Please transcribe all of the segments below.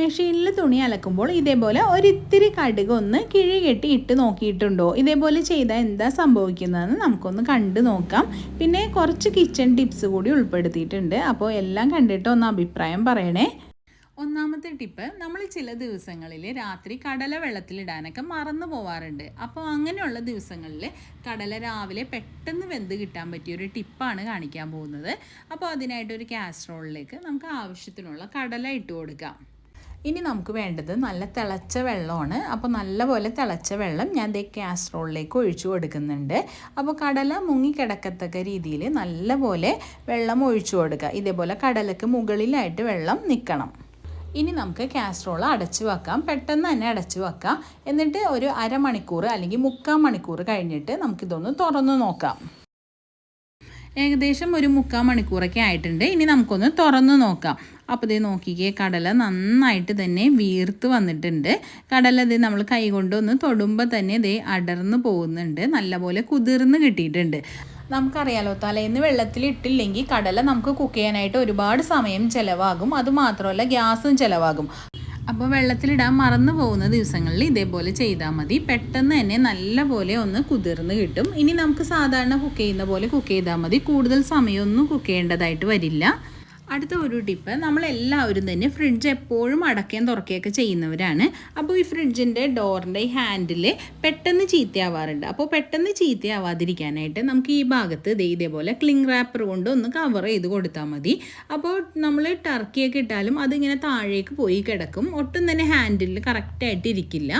മെഷീനിൽ തുണി അലക്കുമ്പോൾ ഇതേപോലെ ഒരിത്തിരി കടുക് ഒന്ന് കിഴി കെട്ടി ഇട്ട് നോക്കിയിട്ടുണ്ടോ? ഇതേപോലെ ചെയ്താൽ എന്താ സംഭവിക്കുന്നതെന്ന് നമുക്കൊന്ന് കണ്ടു നോക്കാം. പിന്നെ കുറച്ച് കിച്ചൺ ടിപ്സ് കൂടി ഉൾപ്പെടുത്തിയിട്ടുണ്ട്. അപ്പോൾ എല്ലാം കണ്ടിട്ട് ഒന്ന് അഭിപ്രായം പറയണേ. ഒന്നാമത്തെ ടിപ്പ് നമ്മൾ ചില ദിവസങ്ങളിൽ രാത്രി കടല വെള്ളത്തിലിടാനൊക്കെ മറന്നു പോവാറുണ്ട്. അപ്പോൾ അങ്ങനെയുള്ള ദിവസങ്ങളിൽ കടല രാവിലെ പെട്ടെന്ന് വെന്ത് കിട്ടാൻ പറ്റിയ ഒരു ടിപ്പാണ് കാണിക്കാൻ പോകുന്നത്. അപ്പോൾ അതിനായിട്ടൊരു കാസറോളിലേക്ക് നമുക്ക് ആവശ്യത്തിനുള്ള കടല ഇട്ട് കൊടുക്കാം. ഇനി നമുക്ക് വേണ്ടത് നല്ല തിളച്ച വെള്ളമാണ്. അപ്പോൾ നല്ലപോലെ തിളച്ച വെള്ളം ഞാൻ ദേ കാസറോളിലേക്ക് ഒഴിച്ചു കൊടുക്കുന്നുണ്ട്. അപ്പോൾ കടല മുങ്ങിക്കിടക്കത്തക്ക രീതിയിൽ നല്ലപോലെ വെള്ളം ഒഴിച്ചു കൊടുക്കുക. ഇതേപോലെ കടലക്ക് മുകളിലായിട്ട് വെള്ളം നിൽക്കണം ഇനി നമുക്ക് കാസറോൾ അടച്ചു വെക്കാം. പെട്ടെന്ന് തന്നെ അടച്ചു വെക്കാം. എന്നിട്ട് ഒരു അരമണിക്കൂർ അല്ലെങ്കിൽ മുക്കാൽ മണിക്കൂർ കഴിഞ്ഞിട്ട് നമുക്കിതൊന്ന് തുറന്നു നോക്കാം. ഏകദേശം ഒരു മുക്കാൽ മണിക്കൂറൊക്കെ ആയിട്ടുണ്ട്. ഇനി നമുക്കൊന്ന് തുറന്നു നോക്കാം. അപ്പോൾ ഇത് നോക്കിക്കേ കടല നന്നായിട്ട് തന്നെ വീർത്ത് വന്നിട്ടുണ്ട്. കടല ഇത് നമ്മൾ കൈ കൊണ്ടൊന്ന് തൊടുമ്പോൾ തന്നെ ഇതേ അടർന്നു പോകുന്നുണ്ട്. നല്ലപോലെ കുതിർന്ന് കിട്ടിയിട്ടുണ്ട്. നമുക്കറിയാലോ തലേന്ന് വെള്ളത്തിൽ ഇട്ടില്ലെങ്കിൽ കടല നമുക്ക് കുക്ക് ചെയ്യാനായിട്ട് ഒരുപാട് സമയം ചിലവാകും. അതുമാത്രമല്ല ഗ്യാസും ചിലവാകും. അപ്പോൾ വെള്ളത്തിലിടാൻ മറന്നു പോകുന്ന ദിവസങ്ങളിൽ ഇതേപോലെ ചെയ്താൽ മതി. പെട്ടെന്ന് തന്നെ നല്ലപോലെ ഒന്ന് കുതിർന്ന് കിട്ടും. ഇനി നമുക്ക് സാധാരണ കുക്ക് ചെയ്യുന്ന പോലെ കുക്ക് ചെയ്താൽ മതി. കൂടുതൽ സമയമൊന്നും കുക്ക് ചെയ്യേണ്ടതായിട്ട് വരില്ല. അടുത്ത ഒരു ടിപ്പ് നമ്മളെല്ലാവരും തന്നെ ഫ്രിഡ്ജ് എപ്പോഴും അടക്കുകയും തുറക്കുകയൊക്കെ ചെയ്യുന്നവരാണ്. അപ്പോൾ ഈ ഫ്രിഡ്ജിന്റെ ഡോറിന്റെ ഈ ഹാൻഡിൽ പെട്ടെന്ന് ചീത്തയാവാറുണ്ട്. അപ്പോൾ പെട്ടെന്ന് ചീത്തയാവാതിരിക്കാനായിട്ട് നമുക്ക് ഈ ഭാഗത്ത് ഇതേപോലെ ക്ലിങ് റാപ്പർ കൊണ്ട് ഒന്ന് കവർ ചെയ്ത് കൊടുത്താൽ മതി. അപ്പോൾ നമ്മൾ ടർക്കിയൊക്കെ ഇട്ടാലും അതിങ്ങനെ താഴേക്ക് പോയി കിടക്കും. ഒട്ടും തന്നെ ഹാൻഡിൽ കറക്റ്റായിട്ട് ഇരിക്കില്ല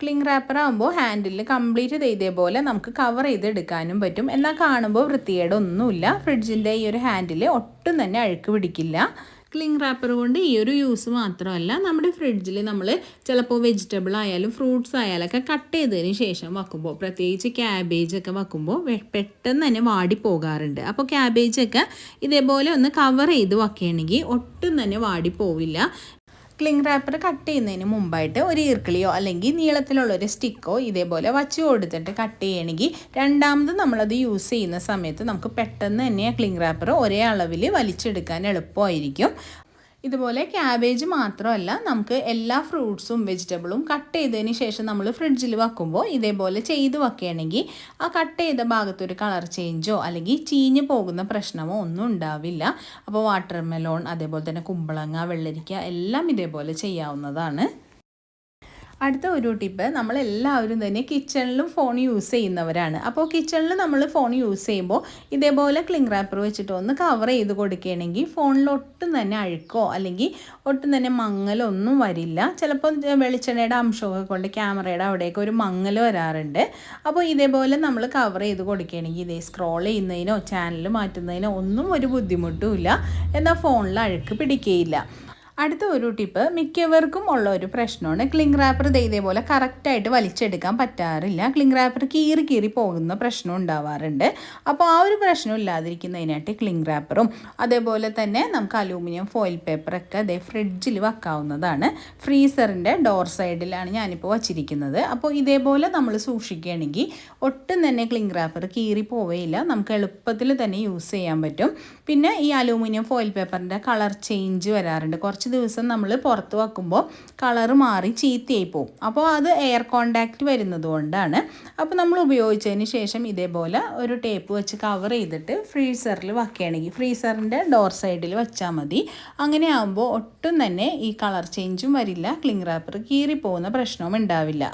ക്ലിങ് റാപ്പർ ആകുമ്പോൾ ഹാൻഡിൽ കംപ്ലീറ്റ് ഇതേപോലെ നമുക്ക് കവർ ചെയ്ത് എടുക്കാനും പറ്റും. എന്നാൽ കാണുമ്പോൾ വൃത്തികേടൊന്നുമില്ല ഫ്രിഡ്ജിന്റെ ഈ ഒരു ഹാൻഡിൽ ഒട്ടും തന്നെ അഴുക്ക് പിടിക്കില്ല. ക്ലിങ് റാപ്പർ കൊണ്ട് ഈ ഒരു യൂസ് മാത്രമല്ല നമ്മുടെ ഫ്രിഡ്ജിൽ നമ്മൾ ചിലപ്പോൾ വെജിറ്റബിൾ ആയാലും ഫ്രൂട്ട്സ് ആയാലൊക്കെ കട്ട് ചെയ്തതിന് ശേഷം വെക്കുമ്പോൾ പ്രത്യേകിച്ച് ക്യാബേജ് ഒക്കെ വെക്കുമ്പോൾ പെട്ടെന്ന് തന്നെ വാടി പോകാറുണ്ട്. അപ്പോൾ ക്യാബേജ് ഒക്കെ ഇതേപോലെ ഒന്ന് കവർ ചെയ്ത് വെക്കുകയാണെങ്കിൽ ഒട്ടും തന്നെ വാടി പോവില്ല. ക്ലിങ് റാപ്പർ കട്ട് ചെയ്യുന്നതിന് മുമ്പായിട്ട് ഒരു ഈർക്കിളിയോ അല്ലെങ്കിൽ നീളത്തിലുള്ള ഒരു സ്റ്റിക്കോ ഇതേപോലെ വച്ച് കൊടുത്തിട്ട് കട്ട് ചെയ്യണമെങ്കിൽ രണ്ടാമത് നമ്മളത് യൂസ് ചെയ്യുന്ന സമയത്ത് നമുക്ക് പെട്ടെന്ന് തന്നെ ആ ക്ലിങ് റാപ്പർ ഒരേ അളവിൽ വലിച്ചെടുക്കാൻ എളുപ്പമായിരിക്കും. ഇതുപോലെ ക്യാബേജ് മാത്രമല്ല നമുക്ക് എല്ലാ ഫ്രൂട്ട്സും വെജിറ്റബിളും കട്ട് ചെയ്തതിന് ശേഷം നമ്മൾ ഫ്രിഡ്ജിൽ വെക്കുമ്പോൾ ഇതേപോലെ ചെയ്ത് വെക്കുകയാണെങ്കിൽ ആ കട്ട് ചെയ്ത ഭാഗത്തൊരു കളർ ചേഞ്ചോ അല്ലെങ്കിൽ ചീഞ്ഞ് പോകുന്ന പ്രശ്നമോ ഒന്നും ഉണ്ടാവില്ല. അപ്പോൾ വാട്ടർ മെലോൺ അതേപോലെ തന്നെ കുമ്പളങ്ങ വെള്ളരിക്ക എല്ലാം ഇതേപോലെ ചെയ്യാവുന്നതാണ്. അടുത്ത ഒരു ടിപ്പ് നമ്മളെല്ലാവരും തന്നെ കിച്ചണിലും ഫോൺ യൂസ് ചെയ്യുന്നവരാണ്. അപ്പോൾ കിച്ചണിൽ നമ്മൾ ഫോൺ യൂസ് ചെയ്യുമ്പോൾ ഇതേപോലെ ക്ലിങ് റാപ്പർ വെച്ചിട്ട് ഒന്ന് കവർ ചെയ്ത് കൊടുക്കുകയാണെങ്കിൽ ഫോണിൽ ഒട്ടും തന്നെ അഴുക്കോ അല്ലെങ്കിൽ ഒട്ടും തന്നെ മങ്ങലോ ഒന്നും വരില്ല. ചിലപ്പോൾ വെളിച്ചെണ്ണയുടെ അംശമൊക്കെ കൊണ്ട് ക്യാമറയുടെ അവിടെയൊക്കെ ഒരു മങ്ങൽ വരാറുണ്ട്. അപ്പോൾ ഇതേപോലെ നമ്മൾ കവർ ചെയ്ത് കൊടുക്കുകയാണെങ്കിൽ ഇതേ സ്ക്രോൾ ചെയ്യുന്നതിനോ ചാനൽ മാറ്റുന്നതിനോ ഒന്നും ഒരു ബുദ്ധിമുട്ടും ഇല്ല. എന്നാൽ ഫോണിൽ അഴുക്ക് പിടിക്കുകയില്ല. അടുത്ത ഒരു ടിപ്പ് മിക്കവർക്കും ഉള്ള ഒരു പ്രശ്നമാണ്. ക്ലിംഗ് റാപ്പർ ഇതേപോലെ കറക്റ്റായിട്ട് വലിച്ചെടുക്കാൻ പറ്റാറില്ല. ക്ലിംഗ് റാപ്പർ കീറി കീറി പോകുന്ന പ്രശ്നം ഉണ്ടാവാറുണ്ട്. അപ്പോൾ ആ ഒരു പ്രശ്നം ഇല്ലാതിരിക്കുന്നതിനായിട്ട് ക്ലിംഗ് റാപ്പറും അതേപോലെ തന്നെ നമുക്ക് അലൂമിനിയം ഫോയിൽ പേപ്പറൊക്കെ അതേ ഫ്രിഡ്ജിൽ വെക്കാവുന്നതാണ്. ഫ്രീസറിന്റെ ഡോർ സൈഡിലാണ് ഞാനിപ്പോൾ വച്ചിരിക്കുന്നത്. അപ്പോൾ ഇതേപോലെ നമ്മൾ സൂക്ഷിക്കുകയാണെങ്കിൽ ഒട്ടും തന്നെ ക്ലിംഗ് റാപ്പർ കീറി പോവുകയില്ല നമുക്ക് എളുപ്പത്തിൽ തന്നെ യൂസ് ചെയ്യാൻ പറ്റും. പിന്നെ ഈ അലൂമിനിയം ഫോയിൽ പേപ്പറിന്റെ കളർ ചേഞ്ച് വരാറുണ്ട്. കുറച്ച് ദിവസം നമ്മൾ പുറത്ത് വെക്കുമ്പോൾ കളർ മാറി ചീത്തയായി പോകും അപ്പോൾ അത് എയർ കോണ്ടാക്റ്റ് വരുന്നത് കൊണ്ടാണ്. അപ്പോൾ നമ്മൾ ഉപയോഗിച്ചതിന് ശേഷം ഇതേപോലെ ഒരു ടേപ്പ് വെച്ച് കവർ ചെയ്തിട്ട് ഫ്രീസറിൽ വെക്കുകയാണെങ്കിൽ ഫ്രീസറിന്റെ ഡോർ സൈഡിൽ വെച്ചാൽ മതി. അങ്ങനെ ആകുമ്പോൾ ഒട്ടും തന്നെ ഈ കളർ ചേഞ്ചും വരില്ല. ക്ലിംഗ് റാപ്പർ കീറിപ്പോകുന്ന പ്രശ്നവും ഉണ്ടാവില്ല.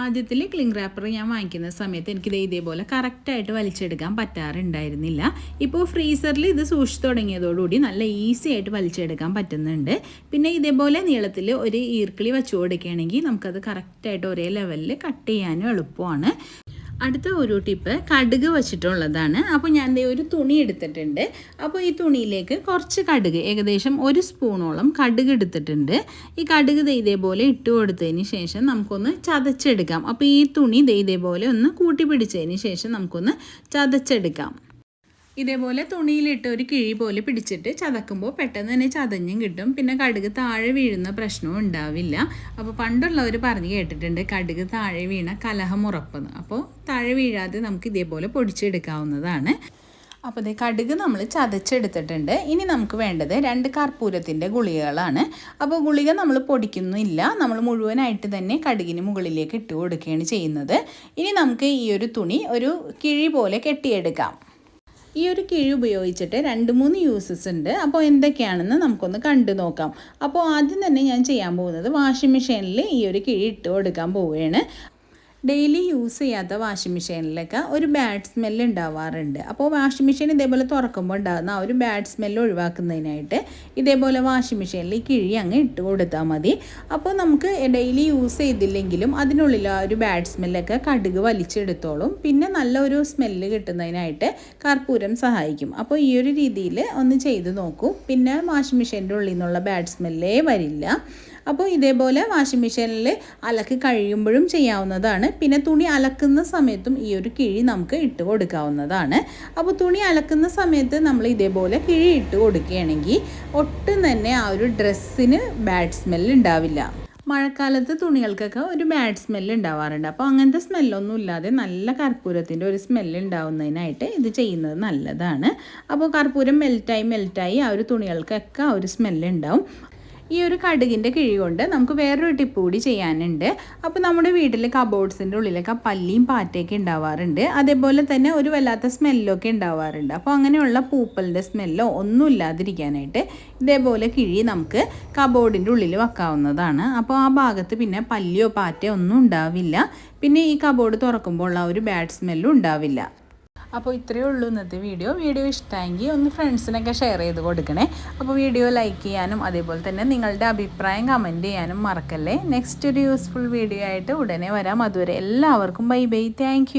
ആദ്യത്തിൽ ക്ലിംഗ് റാപ്പർ ഞാൻ വാങ്ങിക്കുന്ന സമയത്ത് എനിക്കിത് ഇതേപോലെ കറക്റ്റായിട്ട് വലിച്ചെടുക്കാൻ പറ്റാറുണ്ടായിരുന്നില്ല. ഇപ്പോൾ ഫ്രീസറിൽ ഇത് സൂക്ഷിച്ചു തുടങ്ങിയതോടുകൂടി നല്ല ഈസി ആയിട്ട് വലിച്ചെടുക്കാൻ പറ്റുന്നുണ്ട്. പിന്നെ ഇതേപോലെ നീളത്തിൽ ഒരു ഈർക്കിളി വെച്ച് കൊടുക്കുകയാണെങ്കിൽ നമുക്കത് കറക്റ്റായിട്ട് ഒരേ ലെവലിൽ കട്ട് ചെയ്യാനും എളുപ്പമാണ്. അടുത്ത ഒരു ടിപ്പ് കടുക് വച്ചിട്ടുള്ളതാണ്. അപ്പോൾ ഞാൻ ഒരു തുണി എടുത്തിട്ടുണ്ട്. അപ്പോൾ ഈ തുണിയിലേക്ക് കുറച്ച് കടുക് ഏകദേശം ഒരു സ്പൂണോളം കടുക് എടുത്തിട്ടുണ്ട്. ഈ കടുക് ഇതേപോലെ ഇട്ട് കൊടുത്തതിന് ശേഷം നമുക്കൊന്ന് ചതച്ചെടുക്കാം. അപ്പോൾ ഈ തുണി ഇതേപോലെ ഒന്ന് കൂട്ടി പിടിച്ചതിന് ശേഷം നമുക്കൊന്ന് ചതച്ചെടുക്കാം. ഇതേപോലെ തുണിയിലിട്ട് ഒരു കിഴി പോലെ പിടിച്ചിട്ട് ചതക്കുമ്പോൾ പെട്ടെന്ന് തന്നെ ചതഞ്ഞും കിട്ടും. പിന്നെ കടുക് താഴെ വീഴുന്ന പ്രശ്നവും ഉണ്ടാവില്ല. അപ്പോൾ പണ്ടുള്ളവർ പറഞ്ഞു കേട്ടിട്ടുണ്ട് കടുക് താഴെ വീണ കലഹം ഉറപ്പെന്ന്. അപ്പോൾ താഴെ വീഴാതെ നമുക്ക് ഇതേപോലെ പൊടിച്ചെടുക്കാവുന്നതാണ്. അപ്പോൾ ഇത് കടുക് നമ്മൾ ചതച്ചെടുത്തിട്ടുണ്ട്. ഇനി നമുക്ക് വേണ്ടത് രണ്ട് കർപ്പൂരത്തിന്റെ ഗുളികകളാണ്. അപ്പോൾ ഗുളിക നമ്മൾ പൊടിക്കുന്നില്ല. നമ്മൾ മുഴുവനായിട്ട് തന്നെ കടുകിന് മുകളിലേക്ക് ഇട്ട് കൊടുക്കുകയാണ് ചെയ്യുന്നത്. ഇനി നമുക്ക് ഈ ഒരു തുണി ഒരു കിഴി പോലെ കെട്ടിയെടുക്കാം. ഈ ഒരു കിഴി ഉപയോഗിച്ചിട്ട് രണ്ട് മൂന്ന് യൂസസ് ഉണ്ട്. അപ്പോൾ എന്തൊക്കെയാണെന്ന് നമുക്കൊന്ന് കണ്ടു നോക്കാം. അപ്പോൾ ആദ്യം തന്നെ ഞാൻ ചെയ്യാൻ പോകുന്നത് വാഷിംഗ് മെഷീനിൽ ഈ ഒരു കിഴി ഇട്ട് കൊടുക്കാൻ പോവുകയാണ്. ഡെയിലി യൂസ് ചെയ്യാത്ത വാഷിംഗ് മെഷീനിലൊക്കെ ഒരു ബാഡ് സ്മെല്ല് ഉണ്ടാവാറുണ്ട്. അപ്പോൾ വാഷിംഗ് മെഷീൻ ഇതേപോലെ തുറക്കുമ്പോൾ ഉണ്ടാകുന്ന ആ ഒരു ബാഡ് സ്മെല്ല് ഒഴിവാക്കുന്നതിനായിട്ട് ഇതേപോലെ വാഷിംഗ് മെഷീനിൽ കിഴി അങ്ങ് ഇട്ട് കൊടുത്താൽ മതി. അപ്പോൾ നമുക്ക് ഡെയിലി യൂസ് ചെയ്തില്ലെങ്കിലും അതിനുള്ളിൽ ആ ഒരു ബാഡ് സ്മെല്ലൊക്കെ കടുക് വലിച്ചെടുത്തോളും. പിന്നെ നല്ലൊരു സ്മെല്ല് കിട്ടുന്നതിനായിട്ട് കർപ്പൂരം സഹായിക്കും. അപ്പോൾ ഈ ഒരു രീതിയിൽ ഒന്ന് ചെയ്ത് നോക്കൂ. പിന്നെ വാഷിംഗ് മെഷീന്റെ ഉള്ളിൽ നിന്നുള്ള ബാഡ് സ്മെല്ലേ വരില്ല. അപ്പോൾ ഇതേപോലെ വാഷിംഗ് മെഷീനിൽ അലക്കി കഴിയുമ്പോഴും ചെയ്യാവുന്നതാണ്. പിന്നെ തുണി അലക്കുന്ന സമയത്തും ഈ ഒരു കിഴി നമുക്ക് ഇട്ട് കൊടുക്കാവുന്നതാണ്. അപ്പോൾ തുണി അലക്കുന്ന സമയത്ത് നമ്മൾ ഇതേപോലെ കിഴി ഇട്ട് കൊടുക്കുകയാണെങ്കിൽ ഒട്ടും തന്നെ ആ ഒരു ഡ്രസ്സിന് ബാഡ് സ്മെൽ ഉണ്ടാവില്ല. മഴക്കാലത്ത് തുണികൾക്കൊക്കെ ഒരു ബാഡ് സ്മെൽ ഉണ്ടാവാറുണ്ട്. അപ്പോൾ അങ്ങനത്തെ സ്മെല്ലൊന്നും ഇല്ലാതെ നല്ല കർപ്പൂരത്തിന്റെ ഒരു സ്മെല്ല് ഉണ്ടാവുന്നതിനായിട്ട് ഇത് ചെയ്യുന്നത് നല്ലതാണ്. അപ്പോൾ കർപ്പൂരം മെൽറ്റായി മെൽറ്റായി ആ ഒരു തുണികൾക്കൊക്കെ ആ ഒരു സ്മെല്ല് ഉണ്ടാവും. ഈ ഒരു കടുകിന്റെ കിഴി കൊണ്ട് നമുക്ക് വേറൊരു ടിപ്പ് കൂടി ചെയ്യാനുണ്ട്. അപ്പോൾ നമ്മുടെ വീട്ടിൽ കബോർഡ്സിന്റെ ഉള്ളിലൊക്കെ പല്ലിയും പാറ്റയൊക്കെ ഉണ്ടാവാറുണ്ട്. അതേപോലെ തന്നെ ഒരു വല്ലാത്ത സ്മെല്ലൊക്കെ ഉണ്ടാവാറുണ്ട്. അപ്പോൾ അങ്ങനെയുള്ള പൂപ്പലിന്റെ സ്മെല്ലോ ഒന്നും ഇല്ലാതിരിക്കാനായിട്ട് ഇതേപോലെ കിഴി നമുക്ക് കബോർഡിന്റെ ഉള്ളിൽ വെക്കാവുന്നതാണ്. അപ്പോൾ ആ ഭാഗത്ത് പിന്നെ പല്ലിയോ പാറ്റയോ ഒന്നും ഉണ്ടാവില്ല. പിന്നെ ഈ കബോർഡ് തുറക്കുമ്പോൾ ഉള്ള ഒരു ബാഡ് സ്മെല്ലും ഉണ്ടാവില്ല. അപ്പോൾ ഇത്രയേ ഉള്ളൂ ഇന്നത്തെ വീഡിയോ. വീഡിയോ ഇഷ്ടമായെങ്കിൽ ഒന്ന് ഫ്രണ്ട്സിനൊക്കെ ഷെയർ ചെയ്ത് കൊടുക്കണേ. അപ്പോൾ വീഡിയോ ലൈക്ക് ചെയ്യാനും അതേപോലെ തന്നെ നിങ്ങളുടെ അഭിപ്രായം കമന്റ് ചെയ്യാനും മറക്കല്ലേ. നെക്സ്റ്റ് ഒരു യൂസ്ഫുൾ വീഡിയോ ആയിട്ട് ഉടനെ വരാം. അതുവരെ എല്ലാവർക്കും ബൈ ബൈ താങ്ക്